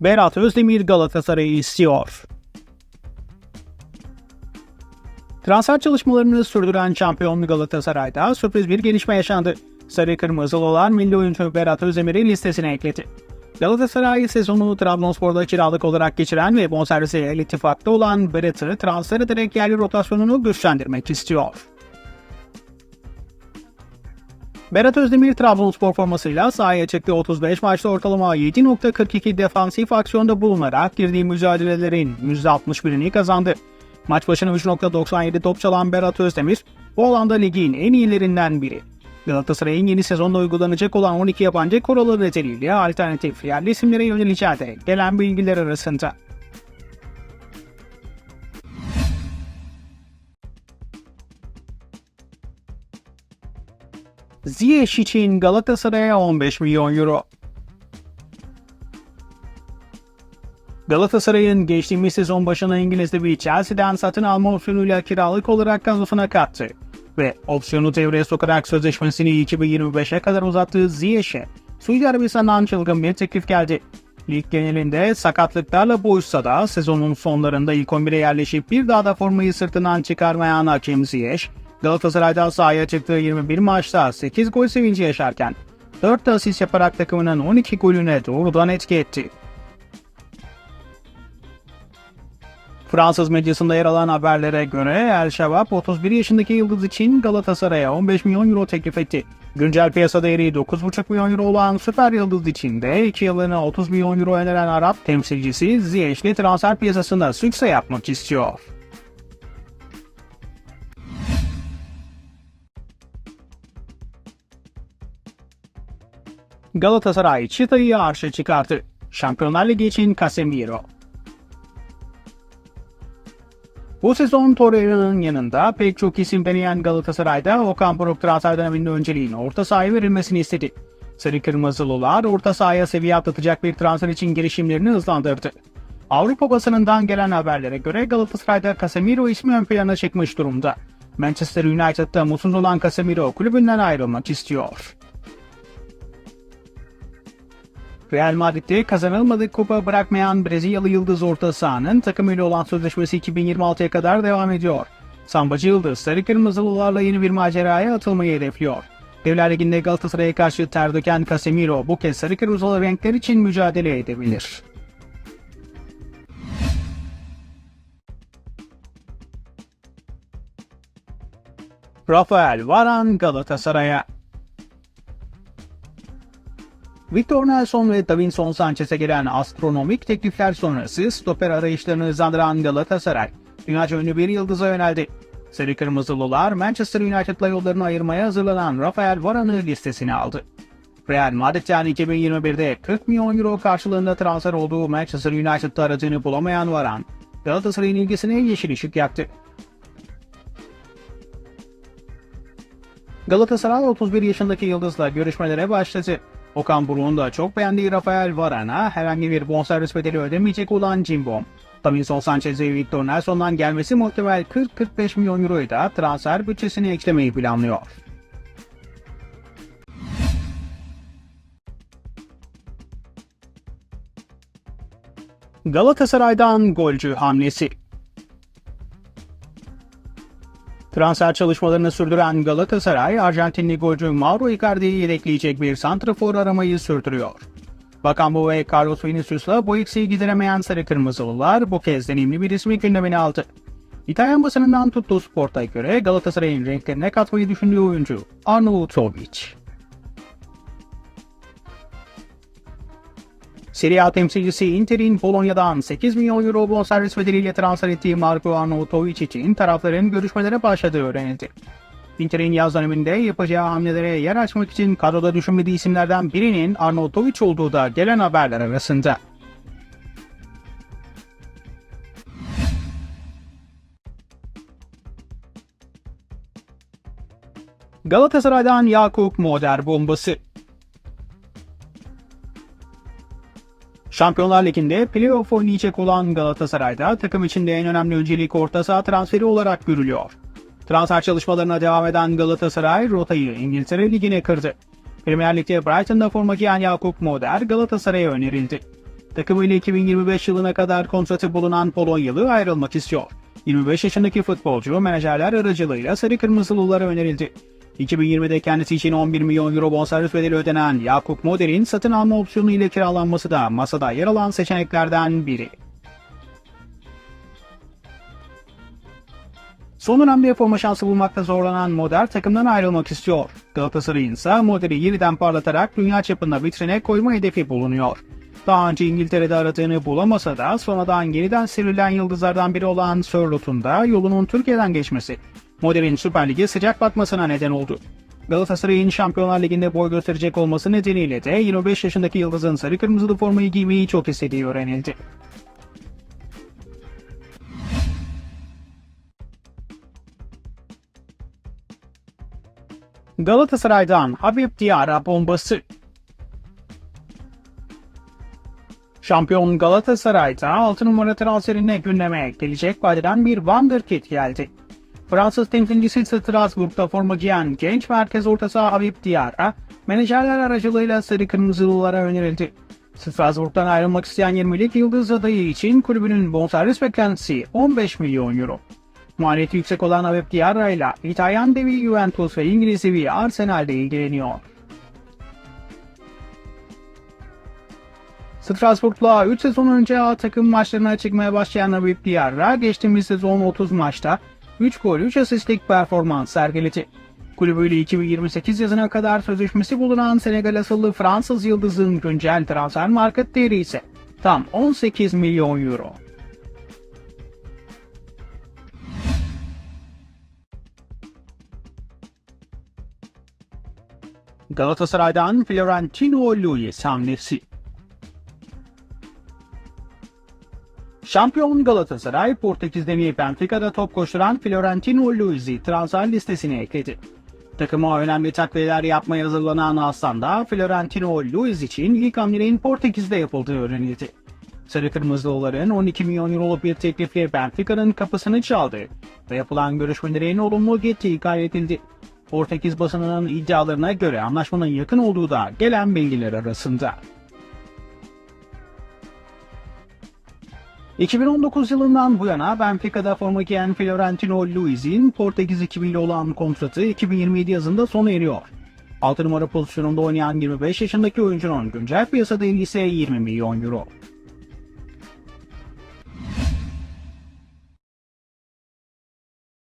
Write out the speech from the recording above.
Berat Özdemir Galatasaray'ı istiyor. Transfer çalışmalarını sürdüren şampiyon Galatasaray'da sürpriz bir gelişme yaşandı. Sarı Kırmızılılar milli oyuncu Berat Özdemir'i listesine ekledi. Galatasaray sezonu Trabzonspor'da kiralık olarak geçiren ve bonservisi El İttifak'ta olan Berat'ı transfer ederek yerli rotasyonunu güçlendirmek istiyor. Berat Özdemir Trabzonspor formasıyla sahaya çıktı 35 maçta ortalama 7.42 defansif aksiyonda bulunarak girdiği mücadelelerin %61'ini kazandı. Maç başına 3.97 top çalan Berat Özdemir bu alanda ligin en iyilerinden biri. Galatasaray'ın yeni sezonda uygulanacak olan 12 yabancı kuralı nedeniyle alternatif yerli isimlere yöneleceği de gelen bilgiler arasında. Ziyech için Galatasaray'a 15 milyon euro. Galatasaray'ın geçtiğimiz sezon başına İngiliz'de bir Chelsea'den satın alma opsiyonuyla kiralık olarak kadrosuna kattı ve opsiyonu devreye sokarak sözleşmesini 2025'e kadar uzattığı Ziyech'e Suudi Arabistan'dan çılgın bir teklif geldi. Lig genelinde sakatlıklarla boğuşsa da sezonun sonlarında ilk 11'e yerleşip bir daha da formayı sırtından çıkarmayan Hakim Ziyech, Galatasaray'dan sahaya çıktığı 21 maçta 8 gol sevinci yaşarken 4 asist yaparak takımının 12 golüne doğrudan etki etti. Fransız medyasında yer alan haberlere göre El Şabab 31 yaşındaki yıldız için Galatasaray'a 15 milyon euro teklif etti. Güncel piyasa değeri 9,5 milyon euro olan süper yıldız için de 2 yılına 30 milyon euro öneren Arap temsilcisi Ziyech'li transfer piyasasında sükse yapmak istiyor. Galatasaray çıtayı arşa çıkarttı. Şampiyonlar Ligi için Casemiro. Bu sezon Torreira'nın yanında pek çok isim deneyen Galatasaray'da Okan Buruk transfer döneminde önceliğin orta sahaya verilmesini istedi. Sarı Kırmızılılar orta sahaya seviye atlatacak bir transfer için girişimlerini hızlandırdı. Avrupa basınından gelen haberlere göre Galatasaray'da Casemiro ismi ön plana çıkmış durumda. Manchester United'da mutsuz olan Casemiro kulübünden ayrılmak istiyor. Real Madrid'de kazanılmadık kupa bırakmayan Brezilyalı yıldız orta sahanın takımıyla olan sözleşmesi 2026'ya kadar devam ediyor. Sambacı Yıldız sarı kırmızılılarla yeni bir maceraya atılmayı hedefliyor. Devler Ligi'nde Galatasaray'a karşı ter döken Casemiro bu kez sarı kırmızılı renkler için mücadele edebilir. Rafael Varane Galatasaray'a Victor Nelson ve Davinson Sanchez'e gelen astronomik teklifler sonrası stoper arayışlarını hızlandıran Galatasaray, dünyaca ünlü bir yıldıza yöneldi. Sarı Kırmızılılar Manchester United'la yollarını ayırmaya hazırlanan Rafael Varane'ı listesine aldı. Real Madrid'den 2021'de 40 milyon euro karşılığında transfer olduğu Manchester United'da aradığını bulamayan Varane, Galatasaray'ın ilgisine yeşil ışık yaktı. Galatasaray 31 yaşındaki yıldızla görüşmelere başladı. Okan Buruk'un da çok beğendiği Rafael Varane'a herhangi bir bonservis bedeli ödemeyecek olan Cimbom. Davinson Sanchez ve Victor Nelson'dan gelmesi muhtemel 40-45 milyon euroyu da transfer bütçesine eklemeyi planlıyor. Galatasaray'dan golcü hamlesi Transfer çalışmalarını sürdüren Galatasaray, Arjantinli golcü Mauro Icardi'yi yedekleyecek bir santrafor aramayı sürdürüyor. Bakan bu ve Carlos Vinicius'la bu eksiği gideremeyen Sarı Kırmızılılar bu kez deneyimli bir ismi gündemine aldı. İtalyan basınından tuttuğu sporta göre Galatasaray'ın renklerine katmayı düşündüğü oyuncu Arnautovic. Serie A temsilcisi Inter'in Polonya'dan 8 milyon euro bonservis bedeliyle transfer ettiği Marko Arnautovic için tarafların görüşmelere başladığı öğrenildi. Inter'in yaz döneminde yapacağı hamlelere yer açmak için kadroda düşünmediği isimlerden birinin Arnautovic olduğu da gelen haberler arasında. Galatasaray'dan Yakup Moder bombası Şampiyonlar Ligi'nde playoff oynayacak olan Galatasaray'da takım içinde en önemli öncelik orta saha transferi olarak görülüyor. Transfer çalışmalarına devam eden Galatasaray rotayı İngiltere Ligi'ne kırdı. Premier Lig'de Brighton'da forma giyen Yakup Moder Galatasaray'a önerildi. Takımıyla 2025 yılına kadar kontratı bulunan Polonyalı ayrılmak istiyor. 25 yaşındaki futbolcu menajerler aracılığıyla sarı kırmızılılara önerildi. 2020'de kendisi için 11 milyon euro bonservis bedeli ödenen Yakup Moder'in satın alma opsiyonu ile kiralanması da masada yer alan seçeneklerden biri. Son dönemde forma şansı bulmakta zorlanan Moder takımdan ayrılmak istiyor. Galatasaray'ın ise Moder'i yeniden parlatarak dünya çapında vitrine koyma hedefi bulunuyor. Daha önce İngiltere'de aradığını bulamasa da sonradan yeniden sivrilen yıldızlardan biri olan Sörlot'un da yolunun Türkiye'den geçmesi Moder'in Süper Lig'e sıcak bakmasına neden oldu. Galatasaray'ın Şampiyonlar Ligi'nde boy gösterecek olması nedeniyle de 25 yaşındaki yıldızın sarı kırmızılı formayı giymeyi çok istediği öğrenildi. Galatasaray'dan Habib Diarra bombası. Şampiyon Galatasaray'da 6 numara transferine gündeme gelecek vadeden bir Wonderkid geldi. Fransız temsilcisi Strasbourg'da forma giyen genç merkez orta saha Habib Diarra, menajerler aracılığıyla sarı kırmızılılara önerildi. Strasbourg'dan ayrılmak isteyen 20'lik yıldız adayı için kulübünün bonservis beklentisi 15 milyon euro. Maliyeti yüksek olan Habib Diarra ile İtalyan devi Juventus ve İngiliz devi Arsenal'de ilgileniyor. Strasbourg'la 3 sezon önce A takım maçlarına çıkmaya başlayan Habib Diarra geçtiğimiz sezon 30 maçta 3 gol 3 asistlik performans sergiledi. Kulübüyle 2028 yazına kadar sözleşmesi bulunan Senegal asıllı Fransız yıldızın güncel transfer market değeri ise tam 18 milyon euro. Galatasaray'dan Florentino Luis hamlesi. Şampiyon Galatasaray, Portekiz devi Benfica'da top koşturan Florentino Luis'i transfer listesine ekledi. Takıma önemli takviyeler yapmaya hazırlanan Aslan'da Florentino Luis için ilk hamlenin Portekiz'de yapıldığı öğrenildi. Sarı Kırmızılıların 12 milyon euroluk bir teklifle Benfica'nın kapısını çaldı ve yapılan görüşmelerin olumlu gittiği kaydedildi. Portekiz basınının iddialarına göre anlaşmanın yakın olduğu da gelen bilgiler arasında. 2019 yılından bu yana Benfica'da forma giyen Florentino Luis'in Portekiz ekibiyle olan kontratı 2027 yazında sona eriyor. 6 numara pozisyonunda oynayan 25 yaşındaki oyuncunun güncel piyasa değeri ise 20 milyon euro.